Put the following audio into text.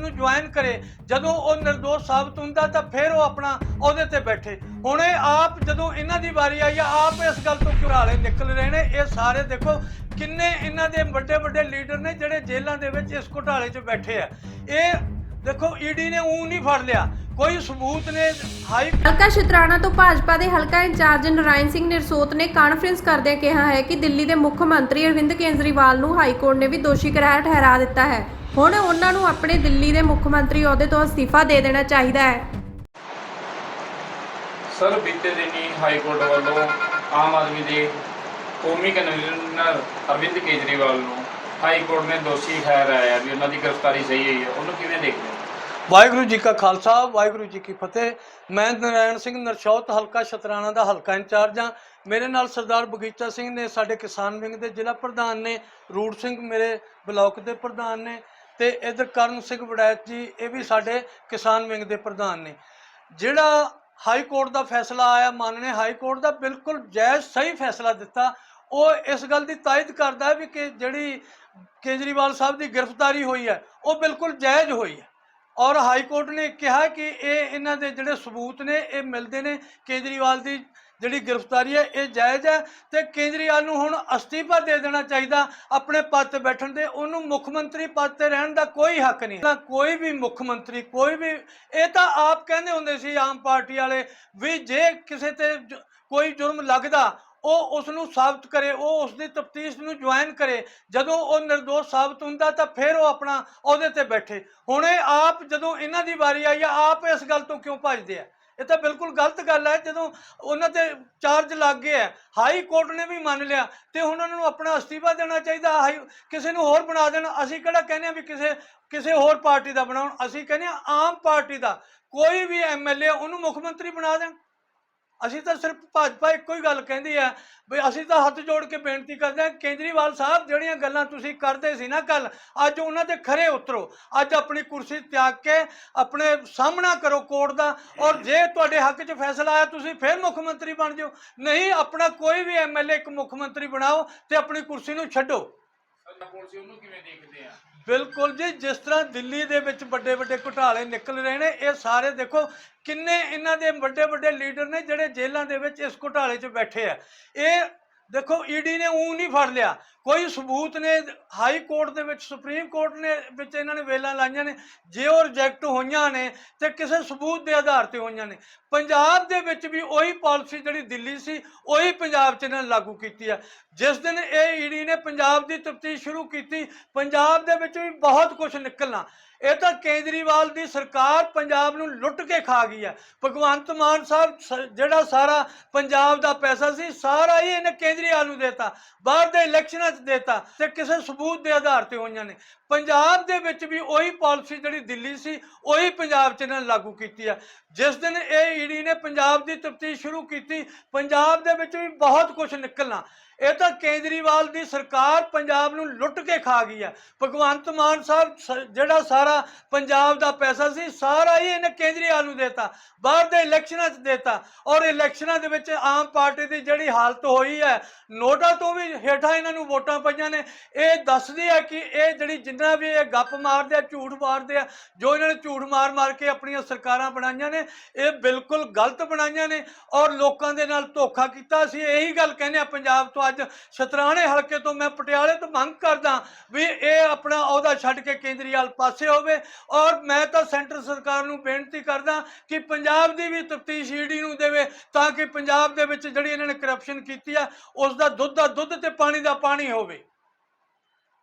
ਨੂੰ ਜੁਆਇਨ ਕਰੇ, ਜਦੋਂ ਉਹ નિર્ਦੋਸ਼ ਸਾਬਤ ਹੁੰਦਾ ਤਾਂ ਫਿਰ ਉਹ ਆਪਣਾ ਉਹਦੇ ਤੇ ਬੈਠੇ। ਹੁਣ ਇਹ ਆਪ ਜਦੋਂ ਇਹਨਾਂ ਦੀ ਵਾਰੀ ਆਈ ਆ, ਆਪ ਇਸ ਗੱਲ ਤੋਂ ਘੁਰਾਲੇ ਨਿਕਲ ਰਹੇ ਨੇ। ਇਹ ਸਾਰੇ ਦੇਖੋ ਕਿੰਨੇ ਇਹਨਾਂ ਦੇ ਵੱਡੇ ਵੱਡੇ ਲੀਡਰ ਨੇ ਜਿਹੜੇ ਜੇਲ੍ਹਾਂ ਦੇ ਵਿੱਚ ਇਸ ਘੁਟਾਲੇ 'ਚ ਬੈਠੇ ਆ। ਇਹ ਦੇਖੋ ਈਡੀ ਨੇ ਊਂ ਨਹੀਂ ਫੜ ਲਿਆ। ਕੋਈ ਸਬੂਤ ਨੇ? ਹਾਈ ਹਲਕਾ ਸ਼ਤਰਾਣਾ ਤੋਂ ਭਾਜਪਾ ਦੇ ਹਲਕਾ ਇੰਚਾਰਜ ਨਰਾਇਣ ਸਿੰਘ ਨਿਰਸੋਤ ਨੇ ਕਾਨਫਰੰਸ ਕਰਦਿਆਂ ਕਿਹਾ ਹੈ ਕਿ ਦਿੱਲੀ ਦੇ ਮੁੱਖ ਮੰਤਰੀ ਅਰਵਿੰਦ ਕੇਜਰੀਵਾਲ ਨੂੰ ਹਾਈ ਕੋਰਟ ਨੇ ਵੀ ਦੋਸ਼ੀ ਕਰਾਰ ਠਹਿਰਾ ਦਿੱਤਾ ਹੈ। ਹੁਣ ਉਹਨਾਂ ਨੂੰ ਆਪਣੇ ਦਿੱਲੀ ਦੇ ਮੁੱਖ ਮੰਤਰੀ ਅਹੁਦੇ ਤੋਂ ਅਸਤੀਫਾ ਦੇ ਦੇਣਾ ਚਾਹੀਦਾ ਹੈ। ਸਰ ਬੀਤੇ ਦਿਨੀ ਹਾਈ ਕੋਰਟ ਵੱਲੋਂ ਆਮ ਆਦਮੀ ਦੇ ਕੌਮੀ ਕਨਵੀਨਰ ਅਰਵਿੰਦ ਕੇਜਰੀਵਾਲ ਨੂੰ ਹਾਈ ਕੋਰਟ ਨੇ ਦੋਸ਼ੀ ਠਹਿਰਾਇਆ ਵੀ ਉਹਨਾਂ ਦੀ ਗ੍ਰਿਫਤਾਰੀ ਸਹੀ ਹੋਈ ਹੈ। ਉਹਨੂੰ ਕਿਵੇਂ ਦੇਖਦੇ ਹੋ? ਵਾਹਿਗੁਰੂ ਜੀ ਕਾ ਖਾਲਸਾ, ਵਾਹਿਗੁਰੂ ਜੀ ਕੀ ਫਤਿਹ। ਮੈਂ ਨਰਾਇਣ ਸਿੰਘ ਨਰਸ਼ੌਤ, ਹਲਕਾ ਸ਼ਤਰਾਣਾ ਦਾ ਹਲਕਾ ਇੰਚਾਰਜ ਹਾਂ। ਮੇਰੇ ਨਾਲ ਸਰਦਾਰ ਬਗੀਚਾ ਸਿੰਘ ਨੇ, ਸਾਡੇ ਕਿਸਾਨ ਵਿੰਗ ਦੇ ਜ਼ਿਲ੍ਹਾ ਪ੍ਰਧਾਨ ਨੇ, ਰੂੜ ਸਿੰਘ ਮੇਰੇ ਬਲਾਕ ਦੇ ਪ੍ਰਧਾਨ ਨੇ ਤੇ ਇਧਰ ਕਰਨ ਸਿੰਘ ਵੜੈਤ ਜੀ, ਇਹ ਵੀ ਸਾਡੇ ਕਿਸਾਨ ਵਿੰਗ ਦੇ ਪ੍ਰਧਾਨ ਨੇ। ਜਿਹੜਾ ਹਾਈ ਕੋਰਟ ਦਾ ਫੈਸਲਾ ਆਇਆ ਮਾਨਨੇ ਹਾਈ ਕੋਰਟ ਦਾ ਬਿਲਕੁਲ ਜਾਇਜ਼, ਸਹੀ ਫੈਸਲਾ ਦਿੱਤਾ, ਉਹ ਇਸ ਗੱਲ ਦੀ ਤਾਇਦ ਕਰਦਾ ਵੀ ਕਿ ਜਿਹੜੀ ਕੇਜਰੀਵਾਲ ਸਾਹਿਬ ਦੀ ਗ੍ਰਿਫਤਾਰੀ ਹੋਈ ਹੈ, ਉਹ ਬਿਲਕੁਲ ਜਾਇਜ਼ ਹੋਈ ਹੈ। ਔਰ ਹਾਈ ਕੋਰਟ ਨੇ ਕਿਹਾ ਕਿ ਇਹ ਇਹਨਾਂ ਦੇ ਜਿਹੜੇ ਸਬੂਤ ਨੇ, ਇਹ ਮਿਲਦੇ ਨੇ। ਕੇਜਰੀਵਾਲ ਦੀ ਜਿਹੜੀ ਗ੍ਰਿਫਤਾਰੀ ਹੈ, ਇਹ ਜਾਇਜ਼ ਹੈ ਤੇ ਕੇਜਰੀਵਾਲ ਨੂੰ ਹੁਣ ਅਸਤੀਫਾ ਦੇ ਦੇਣਾ ਚਾਹੀਦਾ ਆਪਣੇ ਪਦ ਤੇ ਬੈਠਣ ਦੇ। ਉਹਨੂੰ ਮੁੱਖ ਮੰਤਰੀ ਪਦ ਤੇ ਰਹਿਣ ਦਾ ਕੋਈ ਹੱਕ ਨਹੀਂ। ਤਾਂ ਕੋਈ ਵੀ ਮੁੱਖ ਮੰਤਰੀ, ਕੋਈ ਵੀ ਇਹ ਤਾਂ ਆਪ ਕਹਿੰਦੇ ਹੁੰਦੇ ਸੀ ਆਮ ਪਾਰਟੀ ਵਾਲੇ ਵੀ ਜੇ ਕਿਸੇ ਤੇ ਜ- ਕੋਈ ਜੁਰਮ ਲੱਗਦਾ ਉਹ ਉਸ ਨੂੰ ਸਾਬਤ ਕਰੇ, ਉਹ ਉਸ ਦੀ ਤਫਤੀਸ਼ ਨੂੰ ਜੁਆਇਨ ਕਰੇ। ਜਦੋਂ ਉਹ નિર્ਦੋਸ਼ ਸਾਬਤ ਹੁੰਦਾ ਤਾਂ ਫਿਰ ਉਹ ਆਪਣਾ ਉਹਦੇ ਤੇ ਬੈਠੇ। ਹੁਣ ਇਹ ਆਪ ਜਦੋਂ ਇਹਨਾਂ ਦੀ ਵਾਰੀ ਆਈ ਆ, ਆਪ ਇਸ ਗੱਲ ਤੋਂ ਕਿਉਂ ਭੱਜਦੇ ਆ? ਇਹ ਤਾਂ ਬਿਲਕੁਲ ਗਲਤ ਗੱਲ ਹੈ ਜਦੋਂ ਉਹਨਾਂ ਤੇ ਚਾਰਜ ਲੱਗ ਗਏ ਹੈ ਹਾਈ ਕੋਰਟ ਨੇ ਵੀ ਮੰਨ ਲਿਆ ਤੇ ਹੁਣ ਉਹਨਾਂ ਨੂੰ ਆਪਣਾ ਅਸਤੀਫਾ ਦੇਣਾ ਚਾਹੀਦਾ, ਹਾਈ ਕਿਸੇ ਨੂੰ ਹੋਰ ਬਣਾ ਦੇਣ। ਅਸੀਂ ਕਿਹੜਾ ਕਹਿੰਦੇ ਆ ਵੀ ਕਿਸੇ ਕਿਸੇ ਹੋਰ ਪਾਰਟੀ ਦਾ ਬਣਾਉਣ। ਅਸੀਂ ਕਹਿੰਦੇ ਆ ਆਮ ਪਾਰਟੀ ਦਾ। ਕੋਈ ਵੀ ਐਮਐਲਏ ਉਹਨੂੰ ਮੁੱਖ ਮੰਤਰੀ ਬਣਾ ਦੇਣ। ਅਸੀਂ ਤਾਂ ਸਿਰਫ ਭਾਜਪਾ ਇੱਕੋ ਹੀ ਗੱਲ ਕਹਿੰਦੀ ਆ ਵੀ ਅਸੀਂ ਤਾਂ ਹੱਥ ਜੋੜ ਕੇ ਬੇਨਤੀ ਕਰਦੇ ਹਾਂ, ਕੇਜਰੀਵਾਲ ਸਾਹਿਬ ਜਿਹੜੀਆਂ ਗੱਲਾਂ ਤੁਸੀਂ ਕਰਦੇ ਸੀ ਨਾ ਕੱਲ ਅੱਜ ਉਹਨਾਂ ਦੇ ਖਰੇ ਉਤਰੋ। ਅੱਜ ਆਪਣੀ ਕੁਰਸੀ ਤਿਆਗ ਕੇ ਆਪਣੇ ਸਾਹਮਣਾ ਕਰੋ ਕੋਰਟ ਦਾ ਔਰ ਜੇ ਤੁਹਾਡੇ ਹੱਕ 'ਚ ਫੈਸਲਾ ਆਇਆ ਤੁਸੀਂ ਫਿਰ ਮੁੱਖ ਮੰਤਰੀ ਬਣ ਜਾਓ। ਨਹੀਂ, ਆਪਣਾ ਕੋਈ ਵੀ ਐਮਐਲਏ ਇੱਕ ਮੁੱਖ ਮੰਤਰੀ ਬਣਾਓ ਤੇ ਆਪਣੀ ਕੁਰਸੀ ਨੂੰ ਛੱਡੋ। ਪੁਲਿਸ ਉਹਨੂੰ ਕਿਵੇਂ ਦੇਖਦੇ ਆ? ਬਿਲਕੁਲ ਜੀ, ਜਿਸ ਤਰ੍ਹਾਂ ਦਿੱਲੀ ਦੇ ਵਿੱਚ ਵੱਡੇ ਵੱਡੇ ਘੁਟਾਲੇ ਨਿਕਲ ਰਹੇ ਨੇ, ਇਹ ਸਾਰੇ ਦੇਖੋ ਕਿੰਨੇ ਇਹਨਾਂ ਦੇ ਵੱਡੇ ਵੱਡੇ ਲੀਡਰ ਨੇ ਜਿਹੜੇ ਜੇਲ੍ਹਾਂ ਦੇ ਵਿੱਚ ਇਸ ਘੁਟਾਲੇ 'ਚ ਬੈਠੇ ਆ। ਇਹ ਦੇਖੋ ਈਡੀ ਨੇ ਊਂ ਨਹੀਂ ਫੜ ਲਿਆ। ਕੋਈ ਸਬੂਤ ਨੇ, ਹਾਈ ਕੋਰਟ ਦੇ ਵਿੱਚ, ਸੁਪਰੀਮ ਕੋਰਟ ਨੇ, ਵਿੱਚ ਇਹਨਾਂ ਨੇ ਵੇਲਾਂ ਲਾਈਆਂ ਨੇ। ਜੇ ਉਹ ਰਿਜੈਕਟ ਹੋਈਆਂ ਨੇ, ਤੇ ਕਿਸੇ ਸਬੂਤ ਦੇ ਆਧਾਰ ਤੇ ਹੋਈਆਂ ਨੇ। ਪੰਜਾਬ ਦੇ ਵਿੱਚ ਵੀ ਉਹੀ ਪਾਲਿਸੀ ਜਿਹੜੀ ਦਿੱਲੀ ਸੀ, ਉਹੀ ਪੰਜਾਬ 'ਚ ਇਹਨਾਂ ਨੇ ਲਾਗੂ ਕੀਤੀ ਹੈ ਜਿਸ ਦਿਨ ਇਹ ਈਡੀ ਨੇ ਪੰਜਾਬ ਦੀ ਤਫਤੀਸ਼ ਸ਼ੁਰੂ ਕੀਤੀ, ਪੰਜਾਬ ਦੇ ਵਿੱਚ ਵੀ ਬਹੁਤ ਕੁਝ ਨਿਕਲਣਾ। ਇਹ ਤਾਂ ਕੇਜਰੀਵਾਲ ਦੀ ਸਰਕਾਰ ਪੰਜਾਬ ਨੂੰ ਲੁੱਟ ਕੇ ਖਾ ਗਈ ਹੈ। ਭਗਵੰਤ ਮਾਨ ਸਾਹਿਬ ਸ- ਜਿਹੜਾ ਸਾਰਾ ਪੰਜਾਬ ਦਾ ਪੈਸਾ ਸੀ, ਸਾਰਾ ਹੀ ਇਹਨੇ ਕੇਜਰੀਵਾਲ ਨੂੰ ਦੇਤਾ। ਬਾਹਰ ਦੇ ਇਲੈਕਸ਼ਨਾਂ 'ਚ ਦੇਤਾ ਤੇ ਕਿਸੇ ਸਬੂਤ ਦੇ ਆਧਾਰ ਤੇ ਹੋਈਆਂ ਨੇ। ਪੰਜਾਬ ਦੇ ਵਿੱਚ ਵੀ ਉਹੀ ਪਾਲਿਸੀ ਜਿਹੜੀ ਦਿੱਲੀ ਸੀ, ਉਹੀ ਪੰਜਾਬ 'ਚ ਇਹਨਾਂ ਲਾਗੂ ਕੀਤੀ ਹੈ। ਜਿਸ ਦਿਨ ਇਹ ਈਡੀ ਨੇ ਪੰਜਾਬ ਦੀ ਤਫਤੀਸ਼ ਸ਼ੁਰੂ ਕੀਤੀ, ਪੰਜਾਬ ਦੇ ਵਿੱਚ ਵੀ ਬਹੁਤ ਕੁਝ ਨਿਕਲਣਾ। ਇਹ ਤਾਂ ਕੇਜਰੀਵਾਲ ਦੀ ਸਰਕਾਰ ਪੰਜਾਬ ਨੂੰ ਲੁੱਟ ਕੇ ਖਾ ਗਈ ਹੈ ਭਗਵੰਤ ਮਾਨ ਸਾਹਿਬ ਸ- ਜਿਹੜਾ ਸਾਰਾ ਪੰਜਾਬ ਦਾ ਪੈਸਾ ਸੀ, ਸਾਰਾ ਹੀ ਇਹਨੇ ਕੇਜਰੀਵਾਲ ਨੂੰ ਦੇਤਾ, ਬਾਹਰ ਦੇ ਇਲੈਕਸ਼ਨਾਂ 'ਚ ਦੇਤਾ। ਔਰ ਇਲੈਕਸ਼ਨਾਂ ਦੇ ਵਿੱਚ ਆਮ ਪਾਰਟੀ ਦੀ ਜਿਹੜੀ ਹਾਲਤ ਹੋਈ ਹੈ, ਨੋਟਾ ਤੋਂ ਵੀ ਹੇਠਾਂ ਇਹਨਾਂ ਨੂੰ ਵੋਟਾਂ ਪਈਆਂ ਨੇ। ਇਹ ਦੱਸਦੀ ਹੈ ਕਿ ਇਹ ਜਿਹੜੀ ਜਿੰਨਾ ਵੀ ਇਹ ਗੱਪ ਮਾਰਦੇ ਆ, ਝੂਠ ਮਾਰਦੇ ਆ, ਜੋ ਇਹਨਾਂ ਨੇ ਝੂਠ ਮਾਰ ਮਾਰ ਕੇ ਆਪਣੀਆਂ ਸਰਕਾਰਾਂ ਬਣਾਈਆਂ ਨੇ, ਇਹ ਬਿਲਕੁਲ ਗਲਤ ਬਣਾਈਆਂ ਨੇ। ਔਰ ਲੋਕਾਂ ਦੇ ਨਾਲ ਧੋਖਾ ਕੀਤਾ ਅਸੀਂ ਇਹੀ ਗੱਲ ਕਹਿੰਦੇ ਆ ਪੰਜਾਬ ਤੋਂ ਅੱਜ ਸ਼ਤਰਾਣੇ ਹਲਕੇ ਤੋਂ ਮੈਂ ਪਟਿਆਲੇ ਤੋਂ ਮੰਗ ਕਰਦਾ ਵੀ ਇਹ ਆਪਣਾ ਅਹੁਦਾ ਛੱਡ ਕੇ ਕੇਂਦਰੀਵਾਲ ਪਾਸੇ ਹੋਵੇ ਔਰ ਮੈਂ ਤਾਂ ਸੈਂਟਰ ਸਰਕਾਰ ਨੂੰ ਬੇਨਤੀ ਕਰਦਾ ਕਿ ਪੰਜਾਬ ਦੀ ਵੀ ਤਫਤੀਸ਼ ਈਡੀ ਨੂੰ ਦੇਵੇ ਤਾਂ ਕਿ ਪੰਜਾਬ ਦੇ ਵਿੱਚ ਜਿਹੜੀ ਇਹਨਾਂ ਨੇ ਕਰਪਸ਼ਨ ਕੀਤੀ ਆ ਉਸ ਦਾ ਦੁੱਧ ਦਾ ਦੁੱਧ ਤੇ ਪਾਣੀ ਦਾ ਪਾਣੀ ਹੋਵੇ।